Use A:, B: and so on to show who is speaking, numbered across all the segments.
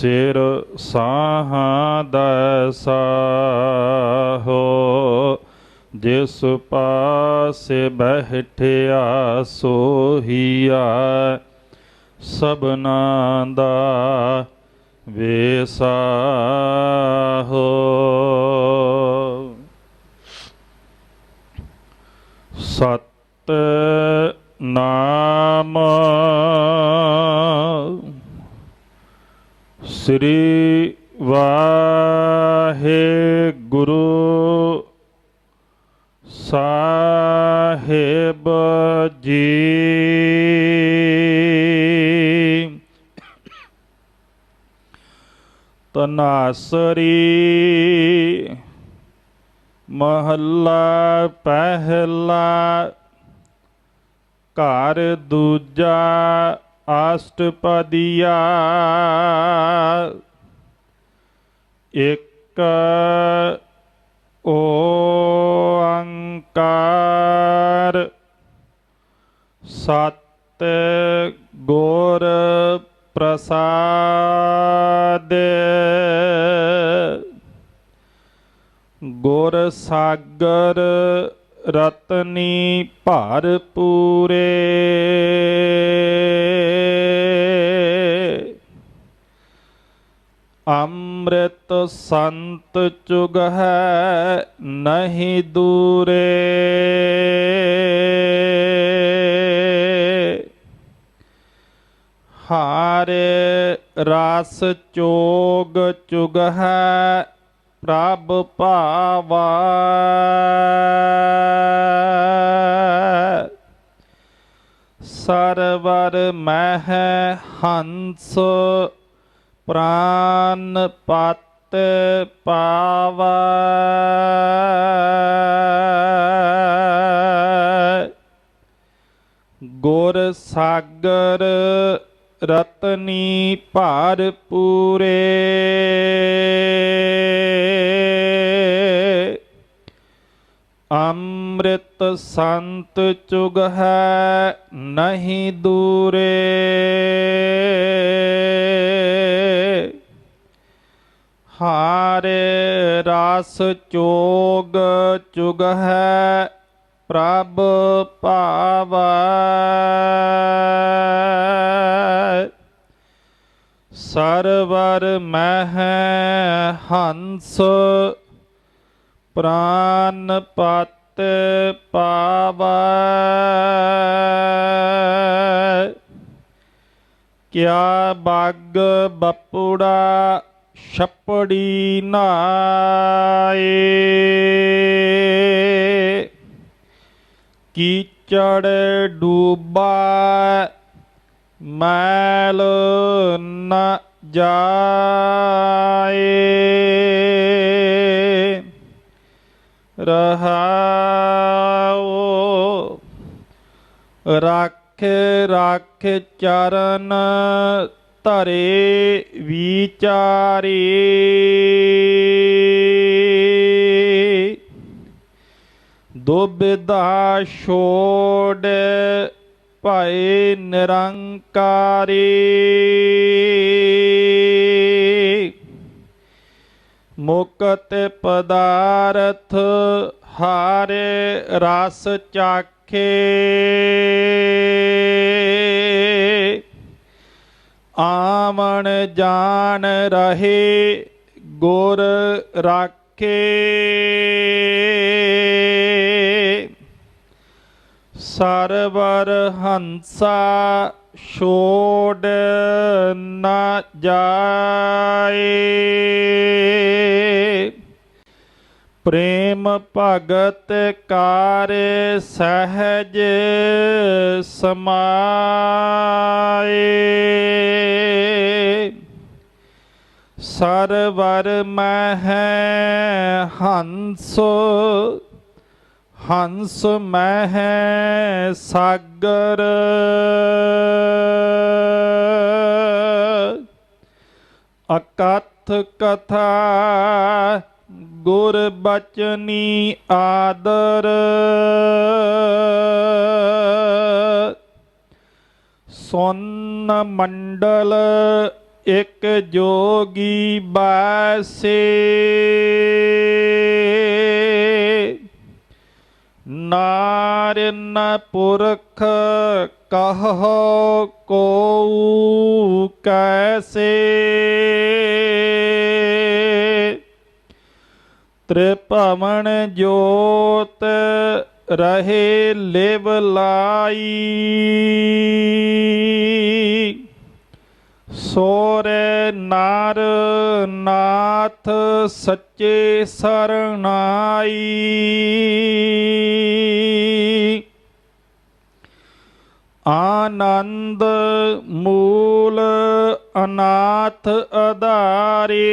A: ਸਿਰ ਸਾਹਾਂ ਦਾ ਸਾਹੋ ਜਿਸ ਪਾਸੇ ਬਹਿਠਿਆ ਸੋਹੀਆ ਸਭਨਾ ਦਾ ਵੇਸਾਹੋ। ਸਤ ਨਾਮ ਸ੍ਰੀ ਵਾਹਿਗੁਰੂ ਸਾਹਿਬ ਜੀ। ਤਨਾਸਰੀ ਮਹੱਲਾ ਪਹਿਲਾ ਘਰ ਦੂਜਾ ਅਸ਼ਟਪਦੀਆ ਇੱਕ ਓੰਕਾਰ। ਸਤ ਗੁਰ ਪ੍ਰਸਾਦ। ਗੁਰ ਸਾਗਰ ਰਤਨੀ ਭਰ ਪੂਰੇ ਅੰਮ੍ਰਿਤ ਸੰਤ ਚੁਗ ਹੈ ਨਹੀਂ ਦੂਰੇ। ਹਾਰੇ ਰਸ ਚੋਗ ਚੁਗ ਹੈ ਪ੍ਰਭ ਭਾਵਾ। ਸਰਵਰ ਮਹਿ ਹੰਸ ਪ੍ਰਾਨ ਪਤ ਪਾਵੈ। ਗੁਰ ਸਾਗਰ ਰਤਨੀ ਭਾਰ ਪੂਰੇ। ਅੰਮ੍ਰਿਤ ਸੰਤ ਚੁਗ ਹੈ ਨਹੀਂ ਦੂਰੇ। ਹਾਰੇ ਰਾਸ ਚੋਗ ਚੁਗ ਹੈ ਪ੍ਰਭ ਭਾਵੈ। ਸਰਵਰ ਮਹਿ ਹੰਸ ਪ੍ਰਾਨ ਪਤ ਪਾਵੈ। ਕਿਆ ਬਾਗ ਬਪੂੜਾ ਛਪੜੀ ਨਾਏ। ਕੀਚੜ ਡੂਬਾ ਮੈਲ ਨ ਜਾਏ। ਰਹਾਉ ਰੱਖ ਰੱਖ ਚਰਨ ਧਰੇ ਵਿਚਾਰੀ। ਦੁਬਿਧਾ ਛੋੜ ਭਏ ਨਿਰੰਕਾਰੀ। ਮੁਕਤ ਪਦਾਰਥ ਹਾਰੇ ਰਸ ਚਾਖੇ। ਆਵਣ ਜਾਣ ਰਹੇ ਗੁਰ ਰਾਖੇ। ਸਰਵਰ ਹੰਸਾ ਛੋੜ ਨਾ ਜਾਏ। ਪ੍ਰੇਮ ਭਗਤ ਕਾਰ ਸਹਿਜ ਸਮਾਏ। ਸਰਵਰ ਮਹਿ ਹੰਸ ਹੰਸ ਮਹਿ ਸਾਗਰ। ਅਕਥ ਕਥਾ ਗੁਰ ਬਚਨੀ ਆਦਰ। ਸੁਨ ਮੰਡਲ ਇਕ ਜੋਗੀ ਬਾਸੇ। ਨਾਰਨ ਪੁਰਖ ਕਹੋ ਕੋ ਕੈਸੇ। ਤ੍ਰਿਭਵਨ ਜੋਤ ਰਹੇ ਲਿਵ ਲਾਈ। ਸੋਰੇ ਨਰ ਨਾਥ ਸੱਚੇ ਸਰਣਾਈ। ਆਨੰਦ ਮੂਲ ਅਨਾਥ ਅਧਾਰੇ।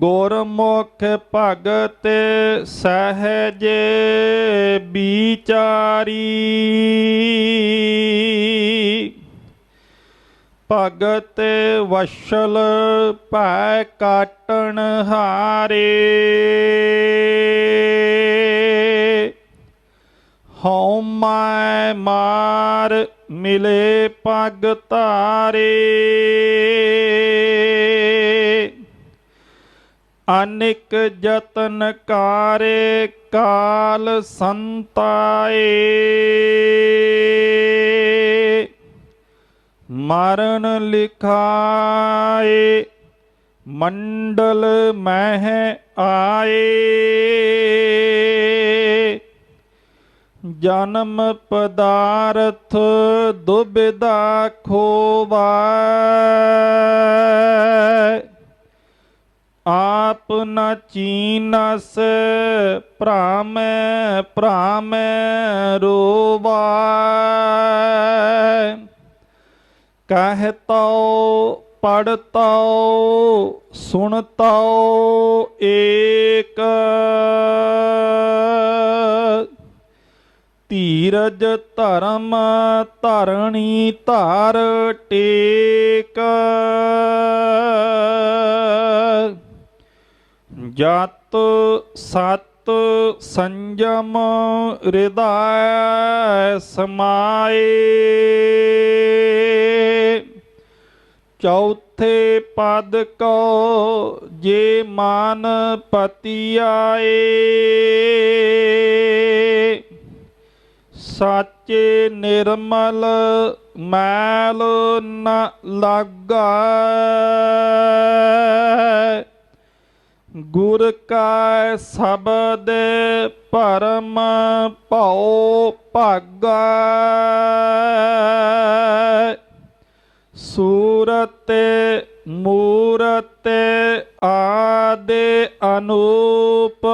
A: ਗੁਰਮੁਖ ਭਗਤ ਸਹਿਜ ਵਿਚਾਰੀ। ਭਗਤ ਵਸ਼ਲ ਭੈ ਕਾਟਣ ਹਾਰੇ। ਹਉ ਮੈਂ ਮਾਰ ਮਿਲੇ ਪਗ ਧਾਰੇ। ਅਨਿਕ ਜਤਨ ਕਾਰੇ ਕਾਲ ਸੰਤਾਏ। ਮਰਨ ਲਿਖਾਏ ਮੰਡਲ ਮਹਿ ਆਏ। ਜਨਮ ਪਦਾਰਥ ਦੁਬਿਧਾ ਖੋਵਾ ਆਪ ਨ ਚੀਨਸ ਭ੍ਰਾਮੈ ਭ੍ਰਾਮੈ ਰੋਵਾ ਕਹਤੋ ਪੜਤੋ ਸੁਣਤੋ ਏਕ। ਧੀਰਜ ਧਰਮ ਧਰਣੀ ਧਾਰ ਟੇਕ। ਜਤ ਸਤ ਸੰਜਮ ਹਿਰਦੈ ਸਮਾਏ। ਚੌਥੇ ਪਦ ਕੋ ਜੇ ਮਾਨ ਪਤੀ ਆਏ ਸਾਚੇ ਨਿਰਮਲ ਮੈਲ ਨ ਲਾਗਾ। ਗੁਰ ਕਾ ਸ਼ਬਦ ਪਰਮ ਭਉ ਭਾਗਾ। ਸੂਰਤ ਮੂਰਤ ਆਦੇ ਅਨੂਪ।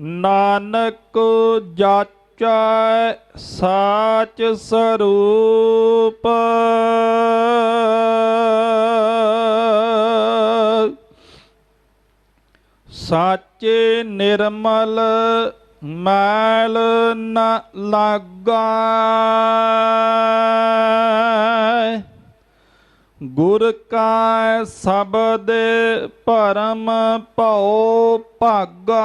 A: ਨਾਨਕ ਜਾਚੈ ਸਾਚ ਸਰੂਪ। ਸਾਚੇ ਨਿਰਮਲ ਮੈਲ ਨ ਲਾਗਾ। ਗੁਰ ਕਾ ਸ਼ਬਦ ਪਰਮ ਭਉ ਭਾਗਾ।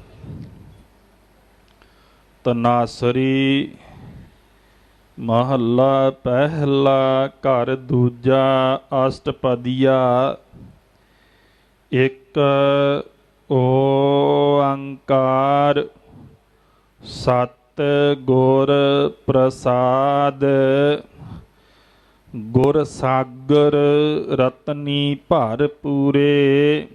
A: ਤਨਾਸਰੀ। ਮਹੱਲਾ ਪਹਿਲਾ ਘਰ ਦੂਜਾ ਅਸ਼ਟਪਦੀਆ। ਇੱਕ ਓੰਕਾਰ, ਸਤ ਗੁਰ ਪ੍ਰਸਾਦ। ਗੁਰ ਸਾਗਰ ਰਤਨੀ ਭਰ ਪੂਰੇ।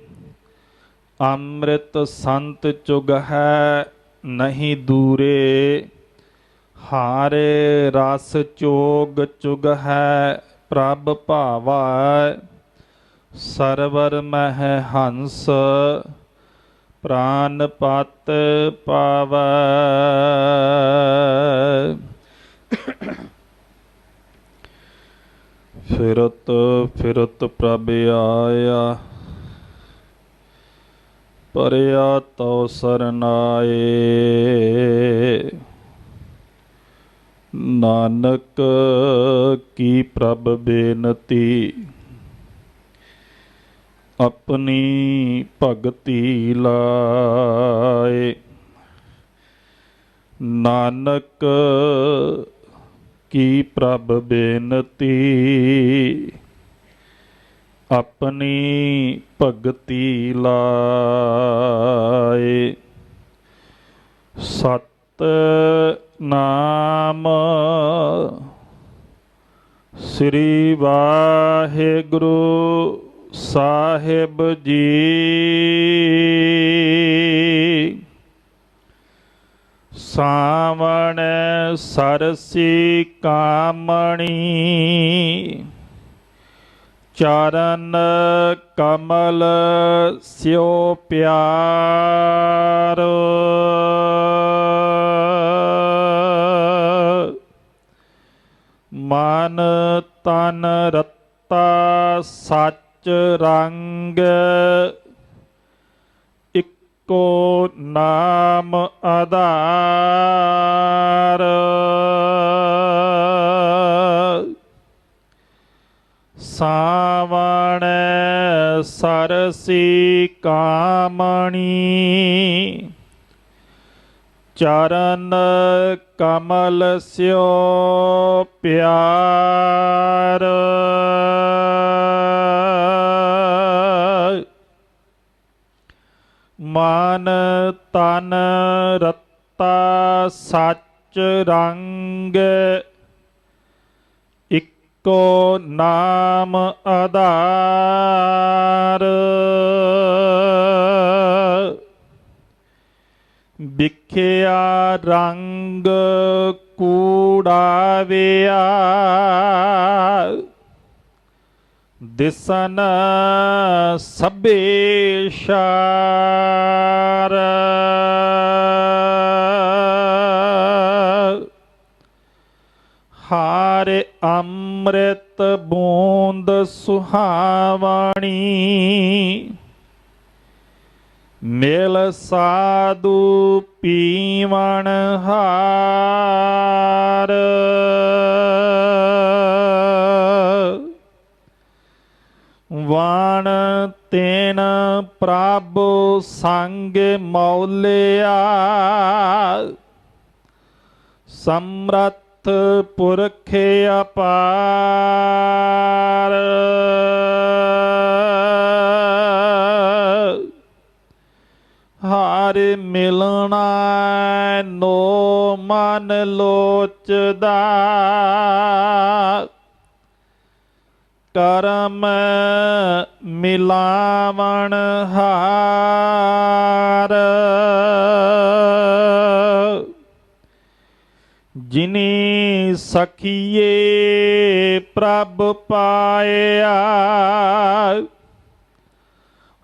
A: ਅੰਮ੍ਰਿਤ ਸੰਤ ਚੁਗ ਹੈ ਨਹੀਂ ਦੂਰੇ, ਹਾਰੇ ਰਸ ਚੋਗ ਚੁਗ ਹੈ ਪ੍ਰਭ ਭਾਵਾ, ਸਰਵਰ ਮਹਿ ਹੰਸ, ਪ੍ਰਾਨ ਪਤ ਪਾਵੈ। ਫਿਰਤ ਫਿਰਤ ਪ੍ਰਭ ਆਇਆ। ਪਰਿਆ ਤਉ ਸਰਨਾਏ। ਨਾਨਕ ਕੀ ਪ੍ਰਭ ਬੇਨਤੀ? ਆਪਣੀ ਭਗਤੀ ਲਾਏ। ਨਾਨਕ ਕੀ ਪ੍ਰਭ ਬੇਨਤੀ? ਆਪਣੀ ਭਗਤੀ ਲਾਏ। ਸਤ ਨਾਮ ਸ੍ਰੀ ਵਾਹਿਗੁਰੂ ਸਾਹਿਬ ਜੀ। ਸਾਵਣ ਸਰਸੀ ਕਾਮਣੀ। ਚਰਨ ਕਮਲ ਸਿਓ ਪਿਆਰ। ਮਨ ਤਨ ਰਤਾ ਸੱਚ ਰੰਗ ਇੱਕੋ ਨਾਮ ਆਧਾਰ। ਸਾਵਣ ਸਰਸੀ ਕਾਮਣੀ। ਚਰਨ ਕਮਲ ਸਿਓ ਪਿਆਰ। ਮਨ ਤਨ ਰਤਾ ਸੱਚ ਰੰਗ ਕੋ ਨਾਮ ਆਧਾਰ। ਵਿਖਿਆ ਰੰਗ ਕੂੜਾਵਿਆ। ਦਿਸਨ ਸਭੇ ਸ਼ਾਰ। ਹਾਰ ਅੰਮ੍ਰਿਤ ਬੂੰਦ ਸੁਹਾਵਣੀ। ਮਿਲ ਸਾਧੂ ਪੀਵਣ ਹਾਰ। ਵਾਣ ਤੇਨ ਪ੍ਰਭ ਸੰਗ ਮੌਲਿਆ। ਸਮਰੱਥ ਪੁਰਖ ਅਪਾਰ। ਹਰ ਮਿਲਣਾ ਨੋ ਮਨ ਲੋਚਦਾ। ਕਰਮ ਮਿਲਾਵਣ ਹਾਰ। ਜਿਨੀ ਸਖੀਏ ਪ੍ਰਭ ਪਾਇਆ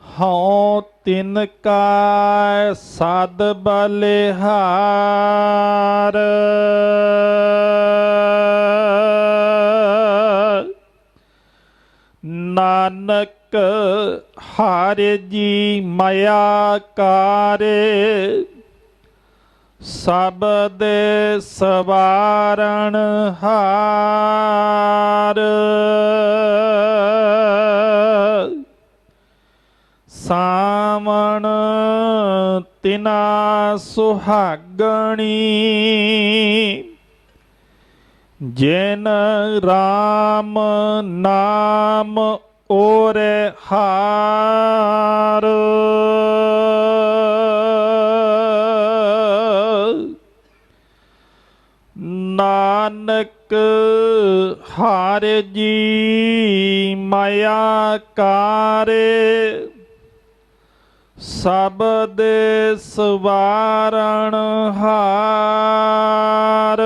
A: ਹਉ ਤਿਨ ਕਾ ਸਦ ਬਲਿਹਾਰ। ਨਾਨਕ ਹਰਿ ਜੀ ਮਾਇਆ ਕਾਰੇ ਸਬਦ ਸਵਾਰਣ ਹਾਰ। ਸਾਵਣ ਤਿਨਾ ਸੁਹਾਗਣੀ ਜਿਨ RAM ਨਾਮ ਓਰੇ ਹਾਰ। ਨਾਨਕ ਹਰ ਜੀ ਮਾਇਆ ਕਾਰੇ ਸਬਦ ਸਵਾਰਣ ਹਾਰ।